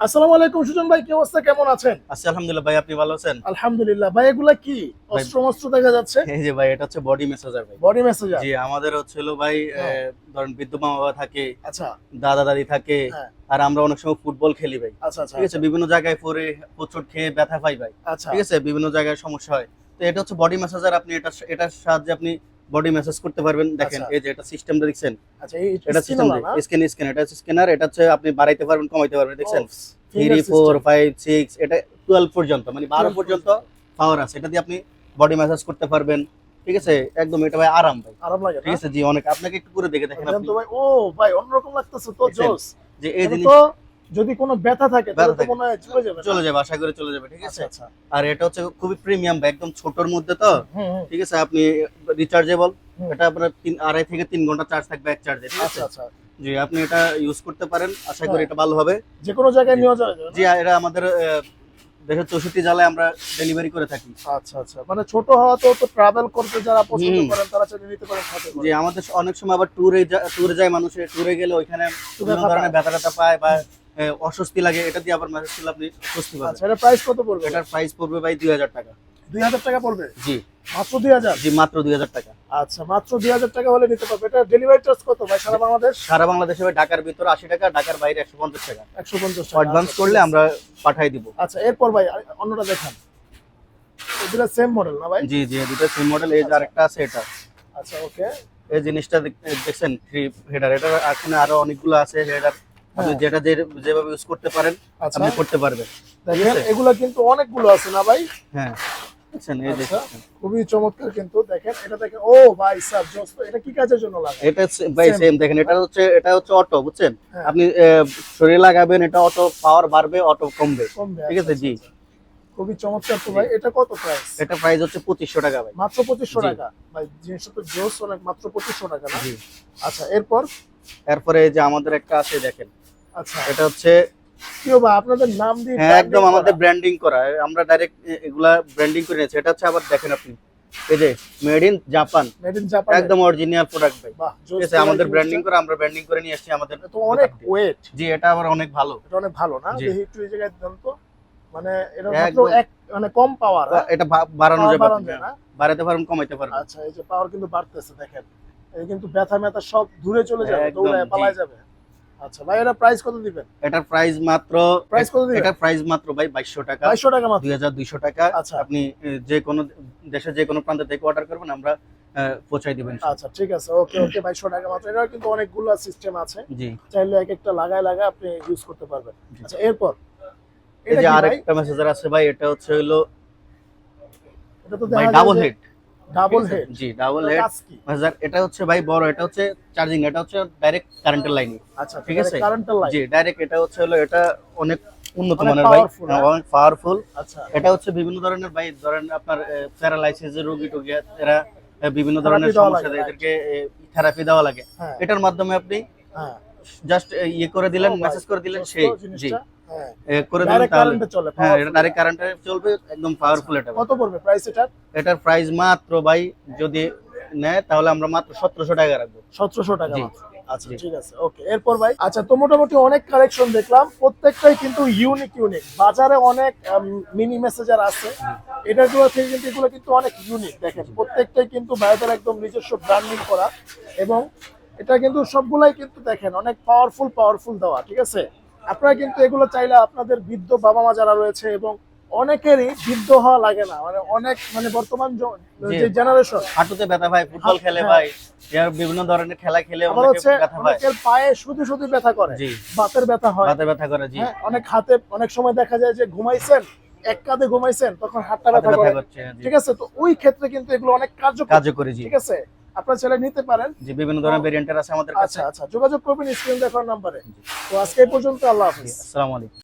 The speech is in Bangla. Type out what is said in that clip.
আসসালামু আলাইকুম সুজন ভাই কি অবস্থা? কেমন আছেন? আচ্ছা আলহামদুলিল্লাহ ভাই আপনি ভালো আছেন? আলহামদুলিল্লাহ। ভাই এগুলা কি? অস্ত্র মস্ত্র দেখা যাচ্ছে? এই যে ভাই এটা হচ্ছে বডি মেসাজার ভাই। বডি মেসেজার জি আমাদের হচ্ছিল ভাই হ্যাঁ। ধরেন বিদ্যু মা বাবা থাকে আচ্ছা। দাদা দাদি থাকে হ্যাঁ। আর আমরা অনেক সময় ফুটবল খেলি ভাই। আচ্ছা আচ্ছা ঠিক আছে? বিভিন্ন জায়গায় পরে প্রচুর খেয়ে ব্যথা পাই ভাই। আচ্ছা। ঠিক আছে? বিভিন্ন জায়গায় সমস্যা হয়। তো এটা হচ্ছে বডি মেসাজার আপনি এটা এটার সাহায্যে আপনি বডি মেসাজ করতে পারবেন। দেখেন আচ্ছা। এই যে এটা সিস্টেমটা দেখছেন? আচ্ছা এটা সিস্টেম স্ক্যান স্ক্যান এটা হচ্ছে স্ক্যানার এটা হচ্ছে আপনি বাড়াইতে পারবেন কমাইতে পারবেন দেখছেন? থ্রি ফোর ফাইভ সিক্স এটা টুয়েলভ পর্যন্ত মানে বারো 12 পর্যন্ত পাওয়ার আছে। এটা দিয়ে আপনি বডি ম্যাসাজ করতে পারবেন। ঠিক আছে? একদম এটা ভাই আরাম ভাই। আরাম লাগে ঠিক আছে জি অনেক। আপনাকে একটু করে দেখে দেখেন আপনি। ভাই ও ভাই অন্যরকম লাগতেছে তো জোস যে এই জিনিস যদি কোনো ব্যথা থাকে তাহলে তো মনে হয় চলে যাবে চলে যাবে আশা করে চলে যাবে ঠিক আছে? আচ্ছা। আচ্ছা আর এটা হচ্ছে খুবই প্রিমিয়াম একদম ছোটর মধ্যে তো। ঠিক আছে আপনি রিচার্জেবল এটা আপনার তিন আড়াই থেকে তিন ঘণ্টা চার্জ থাকবে এক চার্জে ঠিক আছে? আচ্ছা আচ্ছা। জি আপনি এটা ইউজ করতে পারেন আশা করি হ্যাঁ। এটা ভালো হবে। যে কোনো জায়গায় নিয়ে যাওয়া যাবে? জি এটা আমাদের দেশের চৌষট্টি জেলায় আমরা ডেলিভারি করে থাকি। আচ্ছা আচ্ছা। মানে ছোট হওয়া তো তো ট্রাভেল করতে যারা পছন্দ। করেন তারা চাইলে নিতে পারেন সাথে। যে আমাদের অনেক সময় আবার ট্যুরে ট্যুরে যায় মানুষের ট্যুরে গেলে ওইখানে বিভিন্ন ব্যথা ধরনের পায়। ব্যথা পায় বা অস্বস্তি লাগে এটা দিয়ে আবার মেসেজ করলে আপনি স্বস্তি আচ্ছা পাবেন এটা প্রাইস কত পড়বে? এটার প্রাইস পড়বে ভাই দুই হাজার টাকা। দুই হাজার টাকা পড়বে? জি। মাত্র দুই হাজার? জি মাত্র দুই হাজার টাকা। আচ্ছা মাত্র দুই হাজার টাকা হলে নিতে পারবে। এটা ডেলিভারি চার্জ কত ভাই সারা বাংলাদেশ? সারা বাংলাদেশে ভাই ঢাকার ভিতরে আশি টাকা ঢাকার বাইরে একশো পঞ্চাশ টাকা। একশো পঞ্চাশ টাকা অ্যাডভান্স আচ্ছা, করলে আমরা পাঠাই দিব। আচ্ছা এরপর ভাই অন্যটা দেখান। এগুলো সেম মডেল না ভাই? জি জি দুটো সেম মডেল এই যে আরেকটা আছে এটা। আচ্ছা ওকে এই জিনিসটা দেখ- দেখছেন থ্রি হেডার এটা এখানে আরও অনেকগুলো আছে হেডার আপনি হ্যাঁ। যেটা যেভাবে ইউজ করতে পারেন আচ্ছা। আপনি করতে পারবেন। দেখেন? এগুলো কিন্তু অনেকগুলো আছে না ভাই? হ্যাঁ। আচ্ছা। খুবই চমৎকার কিন্তু দেখেন এটা দেখেন। ও ভাই এটা কি কাজের জন্য লাগে এটা ভাই সেম দেখেন এটা হচ্ছে এটা হচ্ছে অটো বুঝছেন? হ্যাঁ। আপনি শরীরে লাগাবেন এটা অটো পাওয়ার বাড়বে অটো কমবে। ঠিক আছে, আচ্ছা, জি। খুবই চমৎকার তো ভাই। এটা কত প্রাইস এটা প্রাইস হচ্ছে পঁচিশশো টাকা ভাই। মাত্র পঁচিশশো। টাকা? ভাই জিনিসটা তো জোস অনেক মাত্র পঁচিশশো টাকা না? আচ্ছা এরপর? এরপরে এই যে আমাদের একটা আছে দেখেন। আচ্ছা। এটা হচ্ছে আপনাদের নাম দিয়ে হ্যাঁ একদম আমাদের ব্র্যান্ডিং করা। আমরা ডাইরেক্ট এগুলা ব্র্যান্ডিং করে নিয়েছি। এটা হচ্ছে আবার দেখেন আপনি। এই যে made in Japan made in Japan একদম অরিজিনাল প্রোডাক্ট ভাই। ঠিক আছে আমাদের ব্র্যান্ডিং করে আমরা ব্র্যান্ডিং করে নিয়ে এসেছি আমাদের তো অনেক ওয়েট জি এটা আবার অনেক ভালো। এটা অনেক ভালো না? দেখি একটু এই জায়গায় দেন তো। মানে এটা মাত্র এক মানে কম পাওয়ার এটা বাড়ানো যাবে। বাড়ানো আপনি। যায় না? বাড়াতে পারেন কমাইতে পারবেন। আচ্ছা এই যে পাওয়ার কিন্তু বাড়তেছে দেখেন। এই কিন্তু ব্যথা ম্যাথা সব দূরে চলে যাবে দৌড়ায় পালায় যাবে। আচ্ছা ভাই এটা প্রাইস কত দিবেন? এটার প্রাইস মাত্র প্রাইস কত দিবেন? এটার প্রাইস মাত্র ভাই বাইশশো টাকা। বাইশশো টাকা মাত্র। দুই হাজার দুইশো টাকা। আচ্ছা। আপনি যে কোনো দেশের যে কোনো প্রান্ত থেকে অর্ডার করবেন আমরা পৌঁছাই দিবেন আচ্ছা ঠিক আছে ওকে ওকে বাইশশো টাকা মাত্র। এটা কিন্তু অনেকগুলো সিস্টেম আছে। জি। চাইলে এক একটা লাগায় লাগায় আপনি ইউজ করতে পারবেন। আচ্ছা এরপর? এই যে আরেকটা মেসেজার আছে ভাই এটা হচ্ছে হলো এটা তো ডাবল হেড ডাবল হেড জি ডাবল হেড কাজ এটা হচ্ছে ভাই বড় এটা হচ্ছে চার্জিং এটা হচ্ছে ডাইরেক্ট কারেন্টের লাইনে আচ্ছা ঠিক আছে? কারেন্টের লাইন জি ডাইরেক্ট এটা হচ্ছে হলো এটা অনেক উন্নত মানের ভাই। হ্যাঁ? অনেক পাওয়ারফুল আচ্ছা। এটা হচ্ছে বিভিন্ন ধরনের ভাই ধরেন আপনার প্যারালাইসিস এর রোগী টোগী এরা বিভিন্ন ধরনের সমস্যা এদেরকে থেরাপি দেওয়া লাগে। হ্যাঁ। এটার মাধ্যমে আপনি হ্যাঁ। জাস্ট ইয়ে করে দিলেন মেসেজ করে দিলেন সেই জি। করে দিলেন তাহলে। হ্যাঁ powerful। এটা ডাইরেক্ট কারেন্টে চলবে একদম পাওয়ারফুল এটা। কত পড়বে প্রাইস এটার? এটার প্রাইস মাত্র ভাই যদি নেয় তাহলে আমরা মাত্র সতেরোশো টাকা রাখব। সতেরোশো টাকা। আচ্ছা ঠিক আছে ওকে এরপর ভাই আচ্ছা তো মোটামুটি অনেক কালেকশন দেখলাম প্রত্যেকটাই কিন্তু ইউনিক ইউনিক বাজারে অনেক মিনি মেসেজার আছে। এটাগুলো থেকে কিন্তু এগুলো কিন্তু অনেক ইউনিক দেখেন। প্রত্যেকটাই কিন্তু ভাইদের একদম নিজস্ব ব্র্যান্ডিং করা এবং এটা কিন্তু সবগুলাই কিন্তু দেখেন অনেক পাওয়ারফুল পাওয়ারফুল দেওয়া ঠিক আছে? আপনারা কিন্তু এগুলো চাইলে আপনাদের বৃদ্ধ বাবা মা যারা রয়েছে এবং অনেকেরই বৃদ্ধ হওয়া লাগে না মানে অনেক মানে বর্তমান যে জেনারেশন হাঁটুতে ব্যথা ভাই ফুটবল খেলে হ্যাঁ। ভাই বিভিন্ন ধরনের খেলা খেলে পায়। অনেকের পায়ে শুধু শুধু ব্যথা করে বাতের ব্যথা হয়। হাতে ব্যথা করে জি। হ্যাঁ, অনেক হাতে অনেক সময় দেখা যায় যে ঘুমাইছেন এক কাঁধে ঘুমাইছেন তখন হাতটা হাতে ব্যথা করে। ঠিক আছে তো ওই ক্ষেত্রে কিন্তু এগুলো অনেক কার্যকর। ঠিক আছে? আপনারা ছেলে নিতে পারেন। যে বিভিন্ন ধরনের ভেরিয়েন্টের আছে আমাদের কাছে। আচ্ছা আচ্ছা। যোগাযোগ করবেন স্ক্রিন দেখার নম্বরে। তো আজকে এই পর্যন্ত আল্লাহ হাফিজ। আসসালামু আলাইকুম।